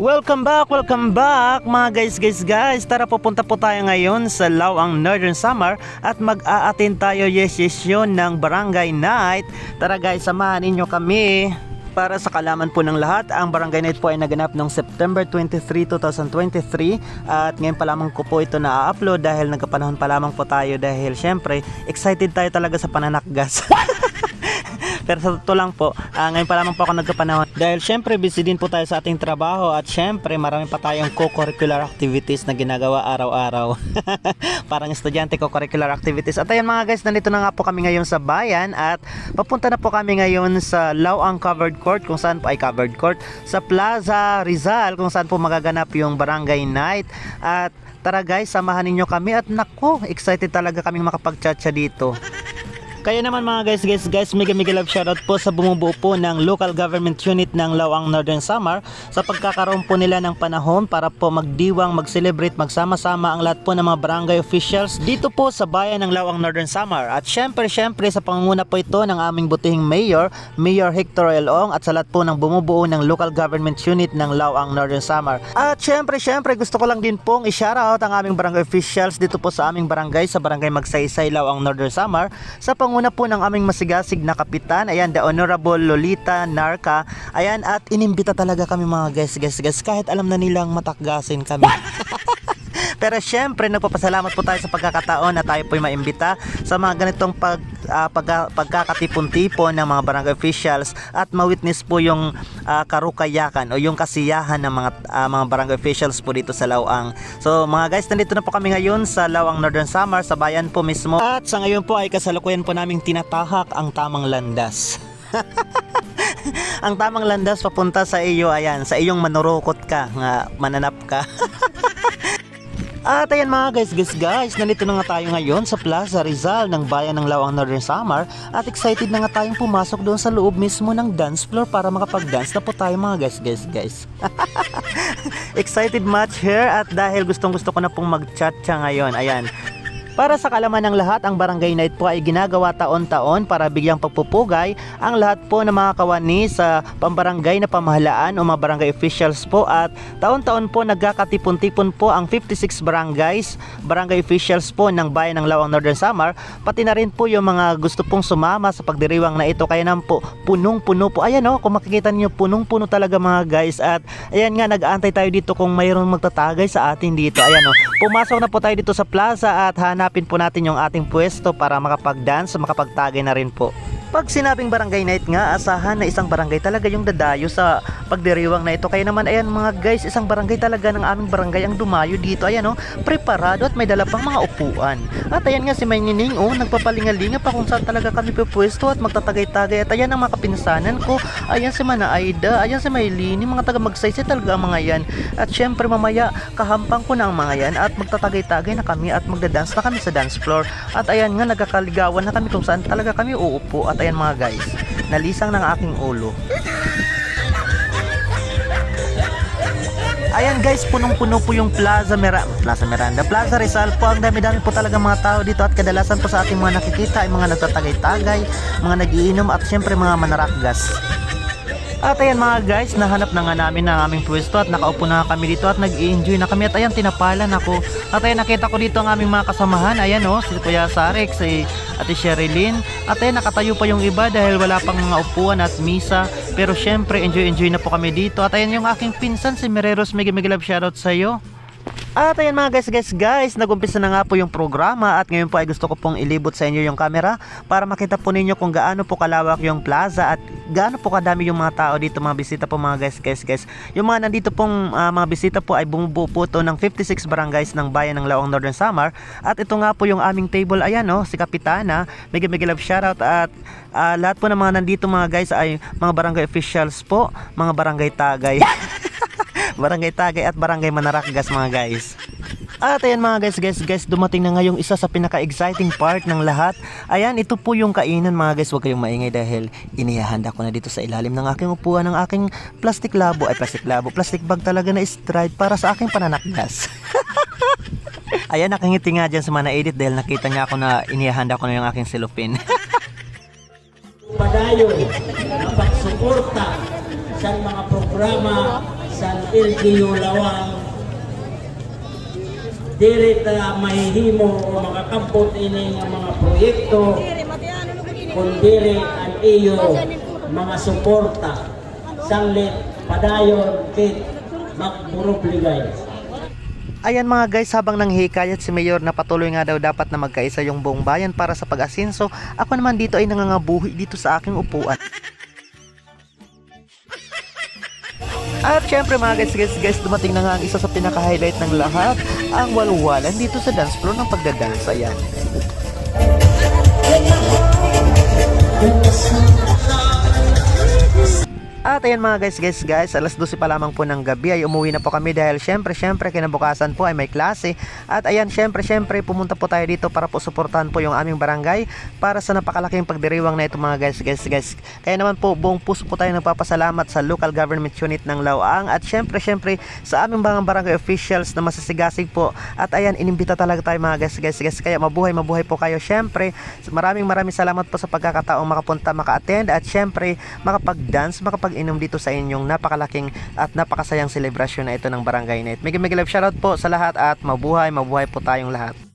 Welcome back, welcome back mga guys, guys, guys. Tara pupunta po tayo ngayon sa Lawang Northern Summer at mag-a-attend tayo yes, yes yun ng Barangay Night. Tara guys, samahan ninyo kami. Para sa kalaman po ng lahat, ang Barangay Night po ay naganap noong September 23, 2023 at ngayon pa lamang ko po ito na-upload dahil nagkapanahon pa lamang po tayo dahil syempre excited tayo talaga sa pananakgas. Pero sa totoo lang po, ah, ngayon pa lamang po ako nagkapanahon. Dahil syempre busy din po tayo sa ating trabaho at syempre marami pa tayong co-curricular activities na ginagawa araw-araw. Parang estudyante co-curricular activities. At ayan mga guys, nandito na nga po kami ngayon sa bayan at papunta na po kami ngayon sa Lawang Covered Court kung saan po ay covered court sa Plaza Rizal kung saan po magaganap yung Barangay Night at Tara guys, samahan ninyo kami at nako, excited talaga kaming makapag-chat dito. Kaya naman mga guys, guys, guys, mega mega love shoutout po sa bumubuo po ng local government unit ng Lawang Northern Samar sa pagkakaroon po nila ng panahon para po magdiwang, mag-celebrate, magsama-sama ang lahat po ng mga barangay officials dito po sa bayan ng Lawang Northern Samar. At syempre, syempre sa pangunguna po ito ng aming butihing mayor, Mayor Hector Elong at sa lahat po ng bumubuo ng local government unit ng Lawang Northern Samar. At syempre, syempre, gusto ko lang din pong i-shoutout ang aming barangay officials dito po sa aming barangay, sa barangay Magsaysay, Lawang Northern Samar, sa panguna po ng aming masigasig na kapitan, ayan, the Honorable Lolita Narca, ayan, at inimbita talaga kami mga guys, guys, guys, kahit alam na nilang matakgasin kami. Pero syempre, nagpapasalamat po tayo sa pagkakataon na tayo po'y maimbita sa mga ganitong pag, ah, pagka- pagkakatipon-tipon ng mga barangay officials at ma-witness po yung ah, karukayakan o yung kasiyahan ng mga ah, mga barangay officials po dito sa Lawang. So mga guys, nandito na po kami ngayon sa Lawang Northern Samar sa bayan po mismo. At sa ngayon po ay kasalukuyan po naming tinatahak ang tamang landas. ang tamang landas papunta sa iyo ayan, sa iyong manurukot ka, nga mananap ka. At ayan mga guys, guys, guys, nandito na nga tayo ngayon sa Plaza Rizal ng bayan ng Lawang Northern Samar at excited na nga tayong pumasok doon sa loob mismo ng dance floor para makapag-dance na po tayo mga guys, guys, guys. excited much here at dahil gustong gusto ko na pong mag-chat siya ngayon, ayan. Para sa kalaman ng lahat, ang Barangay Night po ay ginagawa taon-taon para bigyang pagpupugay ang lahat po ng mga kawani sa pambarangay na pamahalaan o mga barangay officials po at taon-taon po nagkakatipon-tipon po ang 56 barangays, barangay officials po ng bayan ng Lawang Northern Samar, pati na rin po yung mga gusto pong sumama sa pagdiriwang na ito. Kaya naman po, punong-puno po. Ayan o, kung makikita niyo punong-puno talaga mga guys at ayan nga, nag-aantay tayo dito kung mayroong magtatagay sa atin dito. Ayan o, pumasok na po tayo dito sa plaza at hanapin po natin yung ating pwesto para makapag-dance, makapagtagay na rin po. Pag sinabing barangay night nga, asahan na isang barangay talaga yung dadayo sa pagdiriwang na ito. Kaya naman, ayan mga guys, isang barangay talaga ng aming barangay ang dumayo dito. Ayan o, preparado at may dala pang mga upuan. At ayan nga si May Nining, oh, nagpapalingalinga pa kung saan talaga kami pupwesto at magtatagay-tagay. At ayan ang mga kapinsanan ko. Ayan si Mana Aida, ayan si Maylini, mga taga magsaysay talaga ang mga yan. At syempre mamaya, kahampang ko na ang mga yan at magtatagay-tagay na kami at magdadance na kami sa dance floor. At ayan nga, nagkakaligawan na kami kung saan talaga kami uupo. At ayan mga guys, nalisang ng aking ulo. Ayan guys, punong-puno po yung Plaza Mira Plaza Miranda, Plaza Rizal po. Ang dami-dami po talaga mga tao dito at kadalasan po sa ating mga nakikita ay mga nagtatagay-tagay, mga nagiinom at syempre mga manarakgas. At ayan mga guys, nahanap na nga namin ang aming pwesto at nakaupo na kami dito at nag-enjoy na kami at ayan tinapalan ako. At ayan nakita ko dito ang aming mga kasamahan, ayan oh, si Kuya Sarek, si Ate Sherilyn. At ayan nakatayo pa yung iba dahil wala pang mga upuan at misa. Pero syempre enjoy-enjoy na po kami dito. At ayan yung aking pinsan si Mireros Mega Mega Love shoutout sa iyo. At ayan mga guys, guys, guys, nagumpisa na nga po yung programa at ngayon po ay gusto ko pong ilibot sa inyo yung camera para makita po ninyo kung gaano po kalawak yung plaza at gaano po kadami yung mga tao dito, mga bisita po mga guys, guys, guys. Yung mga nandito pong ah, mga bisita po ay bumubuo po to ng 56 barangays ng bayan ng Lawang Northern Samar at ito nga po yung aming table, ayan no, si Kapitana, mega mega love shoutout at ah, lahat po ng mga nandito mga guys ay mga barangay officials po, mga barangay tagay. barangay Tagay at Barangay Manarakgas mga guys. At ayan mga guys, guys, guys, dumating na ngayong isa sa pinaka-exciting part ng lahat. Ayan, ito po yung kainan mga guys, huwag kayong maingay dahil inihahanda ko na dito sa ilalim ng aking upuan ng aking plastic labo, ay plastic labo, plastic bag talaga na stride para sa aking pananakdas. ayan, nakangiti nga dyan sa mga na-edit dahil nakita niya ako na inihahanda ko na yung aking cellophane. padayon na pagsuporta sa mga programa sa LGU Lawang. Dili ta mahihimo o makakabot ini nga mga proyekto kung dili ang iyo mga suporta. Sanglit padayon kit magburubligay Ayan mga guys, habang nanghihikayat si Mayor na patuloy nga daw dapat na magkaisa yung buong bayan para sa pag-asinso, ako naman dito ay nangangabuhi dito sa aking upuan. At syempre mga guys, guys, guys, dumating na nga ang isa sa pinaka-highlight ng lahat, ang walwalan dito sa dance floor ng pagdadansa yan. At ayan mga guys, guys, guys, alas 12 pa lamang po ng gabi ay umuwi na po kami dahil syempre, syempre, kinabukasan po ay may klase. At ayan, syempre, syempre, pumunta po tayo dito para po suportahan po yung aming barangay para sa napakalaking pagdiriwang na ito mga guys, guys, guys. Kaya naman po, buong puso po tayo nagpapasalamat sa local government unit ng Laoang at syempre, syempre, sa aming mga barangay officials na masasigasig po. At ayan, inimbita talaga tayo mga guys, guys, guys. Kaya mabuhay, mabuhay po kayo. Syempre, maraming maraming salamat po sa pagkakataong makapunta, maka-attend at syempre, makapag-dance, makapag-inom dito sa inyong napakalaking at napakasayang selebrasyon na ito ng Barangay Night. Mega mega love shoutout po sa lahat at mabuhay, mabuhay po tayong lahat.